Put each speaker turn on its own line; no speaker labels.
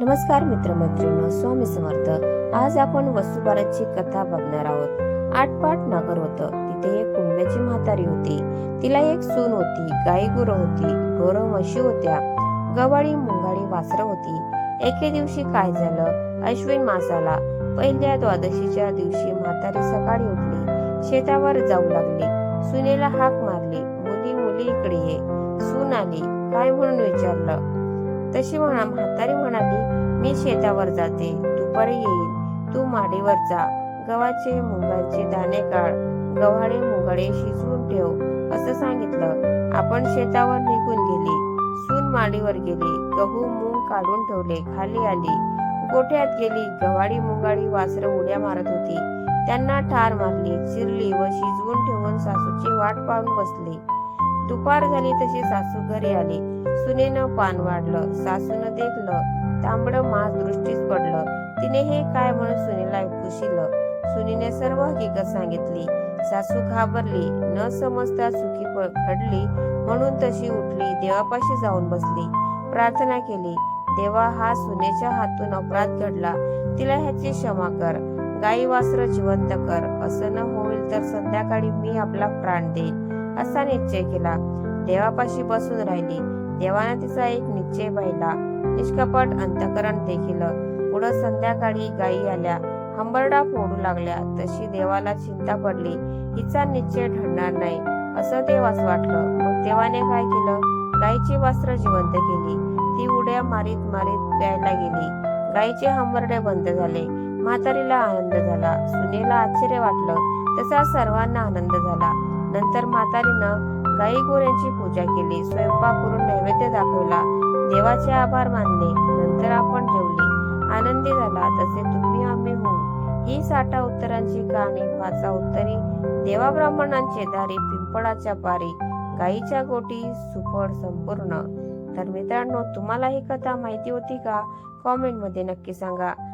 नमस्कार मित्रमैत्रिणी स्वामी समर्थ. आज आपण वसुबाराची कथा बघणार आहोत. आठपाठ नगर होतं. तिथे एक कुंड्याची म्हातारी होती. तिला एक सून होती गाई गुरं होती ढोरं म्हशी होत्या. गवाळी मुंगाळी वासरं होती. एके दिवशी काय झालं? अश्विन मासाला. पहिल्या द्वादशीच्या दिवशी म्हातारी सकाळी उठली. शेतावर जाऊ लागली. सुनेला हाक मारली. मुली मुली इकडे ये. सून आली. काय म्हणून विचारलं? तशी म्हणा म्हातारी म्हणाली मी शेतावर जाते दुपारी येईल तू माडीवर जा. गव्हाचे मुंगाचे दाणे काढ. गव्हाळे मुंगाळे शिजवून ठेव. असं सांगितलं. आपण शेतावर निघून गेली. सून माडीवर गेली. गहू मूग काढून ठेवले. खाली आली. गोठ्यात गेली. गव्हाळी मुंगाळी वासरं उड्या मारत होती. त्यांना ठार मारली चिरली व शिजवून ठेवून सासूची वाट पाहून बसली. दुपार झाली तशी सासू घरी आली. सुनेनं पान वाढलं सासूनं देखलं तांबडं मास दृष्टीस पडलं. तिने हे काय म्हणून सुनेला ऐकूशिलं? सुनीने सर्व हकीकत सांगितली. सासू घाबरली न समजता चुकी घडली म्हणून तशी उठली देवापाशी जाऊन बसली. प्रार्थना केली देवा हा सुनेच्या हातून अपराध घडला. तिला ह्याची क्षमा कर. गाई वासर जिवंत कर. असं न होईल तर संध्याकाळी मी आपला प्राण देईन. असा निश्चय केला. देवापाशी बसून राहिली. देवाने तिचा एक निश्चय पाहिला. निष्कपट अंतकरण देखील. पुढं संध्याकाळी गायी आल्या. हंबरडा फोडू लागल्या. तशी देवाला चिंता पडली. हिचा निश्चय ठरणार नाही. असं देवास वाटलं. मग देवाने काय केलं? गायीची वस्त्र जिवंत केली. ती उड्या मारीत मारीत प्यायला गेली. गायीचे हंबरडे बंद झाले. म्हातारीला आनंद झाला. सुनेला आश्चर्य वाटलं. तसा सर्वांना आनंद झाला. नंतर म्हातारीनं गाई गोऱ्यांची पूजा केली स्वयंपाक करून नैवेद्य दाखवला देवाचे आभार मानले नंतर आपण जेवले. आनंदी झाला तसे तुम्ही आम्ही होऊ. ही साठा उत्तरांची कहाणी वाचा उत्तरी देवा ब्राह्मणांचे दारी पिंपळाच्या पारी गाईच्या गोटी सुफळ संपूर्ण. तर मित्रांनो तुम्हाला ही कथा माहिती होती का? कॉमेंटमध्ये नक्की सांगा.